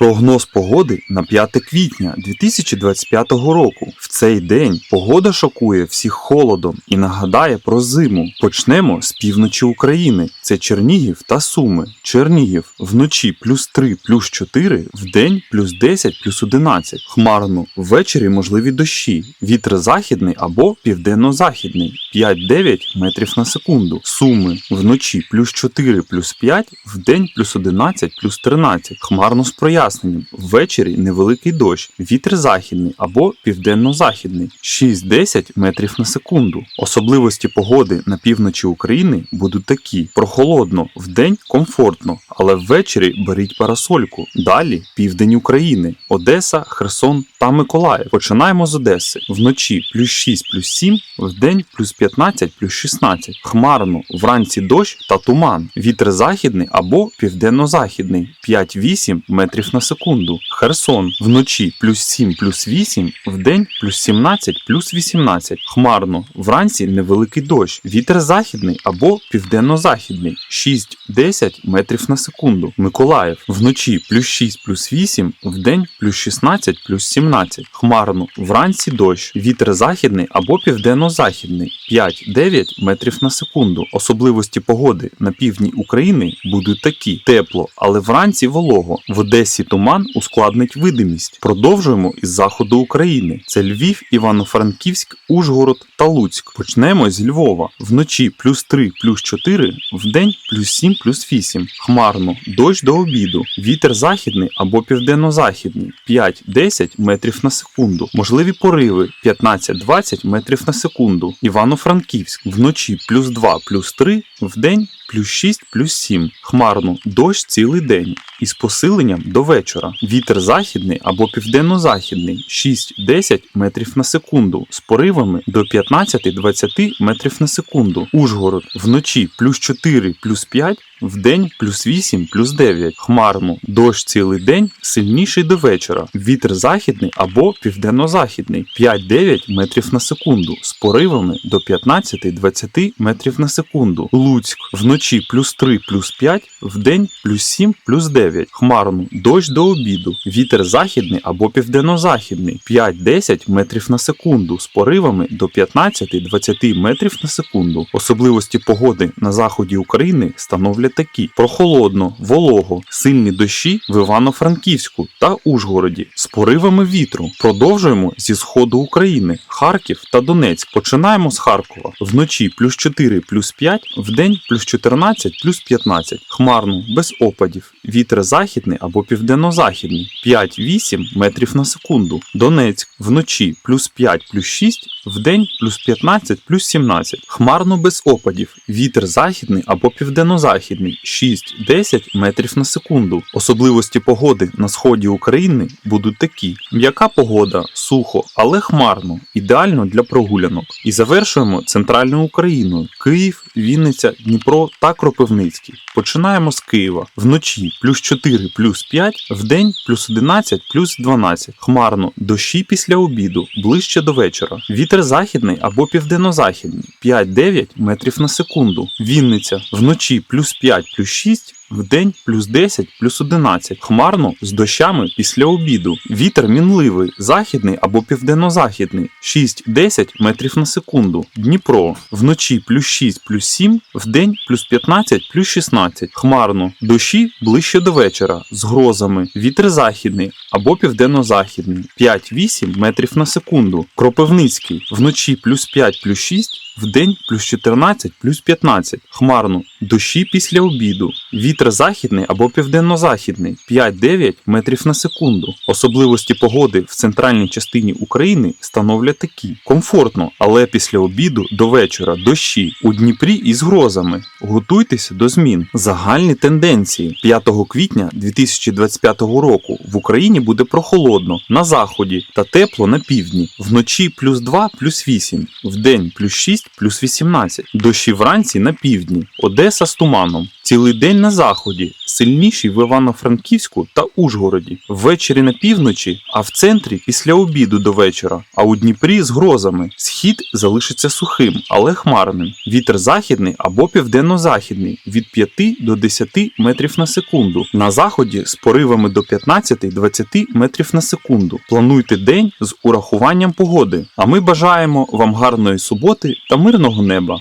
Прогноз погоди на 5 квітня 2025 року. В цей день погода шокує всіх холодом і нагадає про зиму. Почнемо з півночі України. Це Чернігів та Суми. Чернігів вночі плюс 3, плюс 4, вдень плюс 10, плюс 11. Хмарно. Ввечері можливі дощі. Вітер західний або південно-західний 5-9 метрів на секунду. Суми вночі плюс 4, плюс 5, вдень плюс 11, плюс 13. Хмарно з. Ввечері невеликий дощ. Вітер західний або південно-західний 6-10 метрів на секунду. Особливості погоди на півночі України будуть такі: прохолодно, вдень комфортно, але ввечері беріть парасольку. Далі південь України, Одеса, Херсон та Миколаїв. Починаємо з Одеси. Вночі плюс 6, плюс 7, вдень плюс 15, плюс 16. Хмарно, вранці дощ та туман. Вітер західний або південно-західний 5-8 метрів на секунду. Херсон вночі плюс 7, плюс 8, вдень плюс 17, плюс 18. Хмарно, вранці невеликий дощ. Вітер західний або південно-західний 6-10 метрів на секунду. Миколаїв вночі плюс 6, плюс 8, вдень плюс 16, плюс 17. Хмарно, вранці дощ. Вітер західний або південно-західний 5-9 метрів на секунду. Особливості погоди на півдні України будуть такі: тепло, але вранці волого. В Одесі туман ускладнить видимість. Продовжуємо із заходу України. Це Львів, Івано-Франківськ, Ужгород та Луцьк. Почнемо з Львова. Вночі плюс 3, плюс 4, вдень плюс 7, плюс 8. Хмарно, дощ до обіду. Вітер західний або південно-західний 5-10 метрів на секунду. Можливі пориви 15-20 метрів на секунду. Івано-Франківськ вночі плюс 2, плюс 3, вдень плюс 6, плюс 7. Хмарно, дощ цілий день. Із посиленням до вечора. Вітер західний або південно-західний 6-10 метрів на секунду з поривами до 15-20 метрів на секунду. Ужгород вночі плюс 4, плюс 5, вдень плюс 8, плюс 9. Хмарно, дощ цілий день, сильніший до вечора. Вітер західний або південно-західний 5-9 метрів на секунду з поривами до 15-20 метрів на секунду. Луцьк вночі плюс 3, плюс 5, вдень плюс 7, плюс 9. Хмарно, дощ до обіду. Вітер західний або південно-західний 5-10 метрів на секунду з поривами до 15-20 метрів на секунду. Особливості погоди на заході України становлять такі: прохолодно, волого, сильні дощі в Івано-Франківську та Ужгороді з поривами вітру. Продовжуємо зі сходу України, Харків та Донецьк. Починаємо з Харкова. Вночі плюс 4, плюс 5, вдень плюс 14, плюс 15. Хмарно, без опадів. Вітер західний або південно-західний 5-8 метрів на секунду. Донецьк вночі плюс 5, плюс 6, вдень плюс 15, плюс 17. Хмарно без опадів. Вітер західний або південно-західний 6-10 метрів на секунду. Особливості погоди на сході України будуть такі: м'яка погода, сухо, але хмарно, ідеально для прогулянок. І завершуємо центральною Україною: Київ, Вінниця, Дніпро та Кропивницький. Починаємо з Києва. Вночі плюс 4, плюс 5, вдень плюс 11, плюс 12. Хмарно, дощі після обіду, ближче до вечора. Вітер західний або південно-західний 5-9 метрів на секунду. Вінниця вночі плюс 5, плюс 6. Вдень плюс 10, плюс 11. Хмарно з дощами після обіду. Вітер мінливий, західний або південно-західний 6-10 метрів на секунду. Дніпро вночі плюс 6, плюс 7, вдень плюс 15, плюс 16. Хмарно. Дощі ближче до вечора з грозами. Вітер західний або південно-західний 5-8 метрів на секунду. Кропивницький вночі плюс 5, плюс 6. Вдень плюс 14, плюс 15. Хмарно. Дощі після обіду. Вітер західний або південно-західний 5-9 метрів на секунду. Особливості погоди в центральній частині України становлять такі: комфортно, але після обіду до вечора дощі у Дніпрі із грозами. Готуйтеся до змін. Загальні тенденції 5 квітня 2025 року в Україні буде прохолодно на заході та тепло на півдні. Вночі плюс 2, плюс 8, вдень плюс 6, плюс 18. Дощі вранці на півдні. Одеса з туманом. Цілий день на заході. сильніший в Івано-Франківську та Ужгороді. Ввечері на півночі, а в центрі після обіду до вечора. А у Дніпрі з грозами. Схід залишиться сухим, але хмарним. Вітер західний або південно-західний від 5 до 10 метрів на секунду. На заході з поривами до 15-20 метрів на секунду. Плануйте день з урахуванням погоди. А ми бажаємо вам гарної суботи та мирного неба.